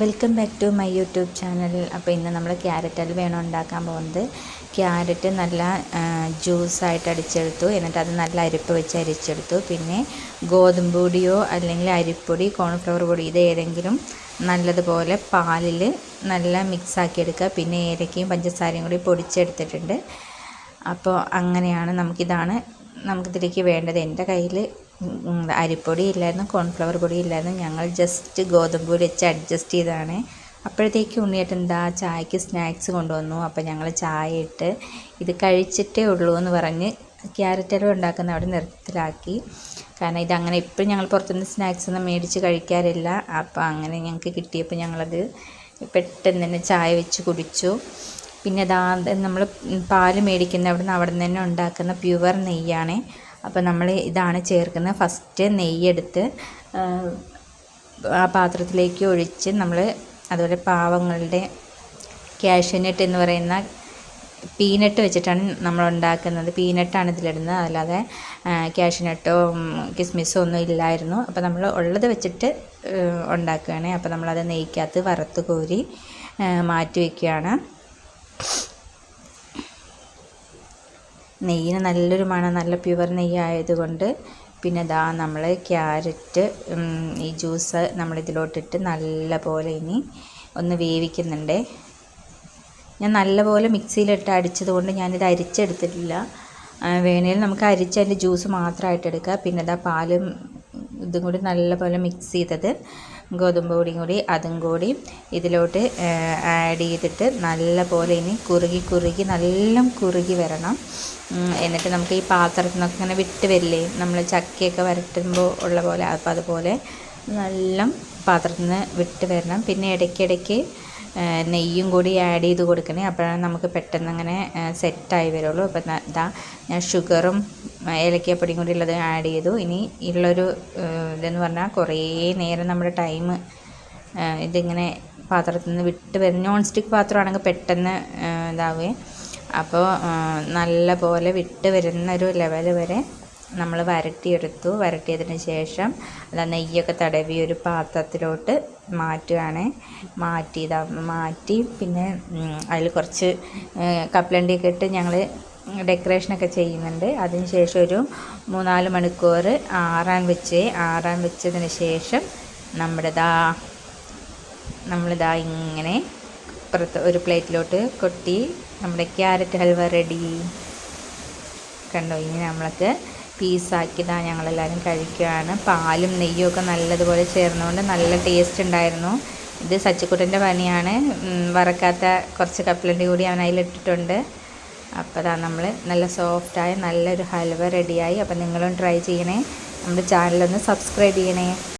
Welcome back to my YouTube channel അപ്പോൾ ഇന്ന് നമ്മൾ ക്യാരറ്റ് വേണം ഉണ്ടാക്കാൻ പോകുന്നത്. ക്യാരറ്റ് നല്ല ജ്യൂസായിട്ട് അടിച്ചെടുത്തു. എന്നിട്ട് അത് നല്ല അരിപ്പ് വെച്ച് അരിച്ചെടുത്തു. പിന്നെ ഗോതമ്പ് പൊടിയോ അല്ലെങ്കിൽ അരിപ്പൊടി കോൺഫ്ലവർ പൊടി ഇത് ഏതെങ്കിലും നല്ലതുപോലെ പാലിൽ നല്ല മിക്സ് എടുക്കുക. പിന്നെ ഏലക്കയും പഞ്ചസാരയും കൂടി പൊടിച്ചെടുത്തിട്ടുണ്ട്. അപ്പോൾ അങ്ങനെയാണ് നമുക്കിതാണ് നമുക്കിതിലേക്ക് വേണ്ടത്. എന്റെ കയ്യിൽ അരിപ്പൊടി ഇല്ലായിരുന്നു കോൺഫ്ലവർ പൊടി ഇല്ലായിരുന്നു. ഞങ്ങൾ ജസ്റ്റ് ഗോതമ്പ് പൊടി വെച്ച് അഡ്ജസ്റ്റ് ചെയ്തതാണ്. അപ്പോഴത്തേക്ക് ഉണ്ണിയേട്ടൻ എന്താ ചായക്ക് സ്നാക്സ് കൊണ്ടുവന്നു. അപ്പോൾ ഞങ്ങൾ ചായ ഇട്ട് ഇത് കഴിച്ചിട്ടേ ഉള്ളൂ എന്ന് പറഞ്ഞ് ക്യാരറ്റ് അലവ് ഉണ്ടാക്കുന്ന അവിടെ നിർത്തലാക്കി. കാരണം ഇതങ്ങനെ ഇപ്പോഴും ഞങ്ങൾ പുറത്തുനിന്ന് സ്നാക്സ് ഒന്നും മേടിച്ച് കഴിക്കാറില്ല. അപ്പോൾ അങ്ങനെ ഞങ്ങൾക്ക് കിട്ടിയപ്പോൾ ഞങ്ങളത് പെട്ടെന്ന് തന്നെ ചായ വെച്ച് കുടിച്ചു. പിന്നെ ദാ നമ്മൾ പാൽ മേടിക്കുന്ന അവിടെ നിന്ന് അവിടെ നിന്ന് തന്നെ ഉണ്ടാക്കുന്ന പ്യുവർ നെയ്യാണ്. അപ്പോൾ നമ്മൾ ഇതാണ് ചേർക്കുന്നത്. ഫസ്റ്റ് നെയ്യെടുത്ത് ആ പാത്രത്തിലേക്ക് ഒഴിച്ച് നമ്മൾ അതുപോലെ പാവങ്ങളുടെ കാഷ്യനട്ട് എന്ന് പറയുന്ന പീനട്ട് വെച്ചിട്ടാണ് നമ്മൾ ഉണ്ടാക്കുന്നത് പീനട്ടാണ് ഇതിലിടുന്നത്. അല്ലാതെ ക്യാഷ്യനട്ടോ കിസ്മിസോ ഒന്നും ഇല്ലായിരുന്നു. അപ്പോൾ നമ്മൾ ഉള്ളത് വെച്ചിട്ട് ഉണ്ടാക്കുകയാണ്. അപ്പോൾ നമ്മളത് നെയ്ക്കകത്ത് വറുത്ത് കോരി മാറ്റി വയ്ക്കുകയാണ് നെയ്യിന് നല്ലൊരു മണം നല്ല പ്യുവർ നെയ്യ് ആയതുകൊണ്ട് പിന്നെ ദാ നമ്മൾ ക്യാരറ്റ് ഈ ജ്യൂസ് നമ്മളിതിലോട്ടിട്ട് നല്ല പോലെ ഇനി ഒന്ന് വേവിക്കുന്നുണ്ട്. ഞാൻ നല്ലപോലെ മിക്സിയിലിട്ട് അടിച്ചത് കൊണ്ട് ഞാനിത് അരിച്ചെടുത്തിട്ടില്ല. വേണേൽ നമുക്ക് അരിച്ച് അതിന്റെ ജ്യൂസ് മാത്രമായിട്ട് എടുക്കുക പിന്നെ ഇതാ പാലും ഇതും കൂടി നല്ലപോലെ മിക്സ് ചെയ്തത്. ഗോതമ്പ് പൊടിയും കൂടി അതും കൂടി ഇതിലോട്ട് ആഡ് ചെയ്തിട്ട് നല്ല പോലെ ഇനി കുറുകി കുറുകി നല്ല കുറുകി വരണം. എന്നിട്ട് നമുക്ക് ഈ പാത്രത്തിൽ നിന്നൊക്കെ ഇങ്ങനെ വിട്ട് വരില്ലേ? നമ്മൾ ചക്കയൊക്കെ വരട്ടുമ്പോൾ ഉള്ള പോലെ അപ്പോൾ അതുപോലെ നല്ല പാത്രത്തിൽ നിന്ന് വിട്ട് വരണം. പിന്നെ ഇടയ്ക്കിടയ്ക്ക് നെയ്യും കൂടി ആഡ് ചെയ്ത് കൊടുക്കണേ. അപ്പോഴാണ് നമുക്ക് പെട്ടെന്ന് അങ്ങനെ സെറ്റായി വരുള്ളൂ. അപ്പം ഇതാ ഞാൻ ഷുഗറും ഏലക്കപ്പൊടിയും കൂടി ഉള്ളത് ആഡ് ചെയ്തു. ഇനി ഉള്ളൊരു ഇതെന്ന് പറഞ്ഞാൽ കുറേ നേരം നമ്മുടെ ടൈം ഇതിങ്ങനെ പാത്രത്തിൽ നിന്ന് വിട്ട് വരും നോൺ സ്റ്റിക്ക് പാത്രമാണെങ്കിൽ പെട്ടെന്ന് ഇതാവുകയും അപ്പോൾ നല്ല പോലെ വിട്ട് വരുന്നൊരു ലെവൽ വരെ നമ്മൾ വരട്ടിയെടുത്തു. വരട്ടിയതിന് ശേഷം അത് നെയ്യൊക്കെ തടവി ഒരു പാത്രത്തിലോട്ട് മാറ്റുകയാണ് മാറ്റി മാറ്റി പിന്നെ അതിൽ കുറച്ച് കപ്പലണ്ടിയൊക്കെ ഇട്ട് ഞങ്ങൾ ഡെക്കറേഷനൊക്കെ ചെയ്യുന്നുണ്ട്. അതിന് ശേഷം ഒരു മൂന്നാൽ മണിക്കൂർ ആറാൻ വെച്ച് ആറാൻ വെച്ചതിന് ശേഷം നമ്മുടെ ദാ നമ്മളിതാ ഇങ്ങനെ പുറത്ത് ഒരു പ്ലേറ്റിലോട്ട് കൊട്ടി നമ്മുടെ ക്യാരറ്റ് ഹൽവ റെഡി. കണ്ടോ? ഇനി നമ്മൾക്ക് പീസാക്കിയതാണ് ഞങ്ങളെല്ലാവരും കഴിക്കുകയാണ്. പാലും നെയ്യും ഒക്കെ നല്ലതുപോലെ ചേർന്നുകൊണ്ട് നല്ല ടേസ്റ്റ് ഉണ്ടായിരുന്നു. ഇത് സച്ചിക്കുട്ടന്റെ പണിയാണ്. വറക്കാത്ത കുറച്ച് കപ്പലണ്ടി കൂടി അവൻ അതിലിട്ടിട്ടുണ്ട് അപ്പോൾ അതാ നമ്മൾ നല്ല സോഫ്റ്റായ നല്ലൊരു ഹൽവ റെഡിയായി അപ്പോൾ നിങ്ങളും ട്രൈ ചെയ്യണേ. നമ്മുടെ ചാനലൊന്ന് സബ്സ്ക്രൈബ് ചെയ്യണേ.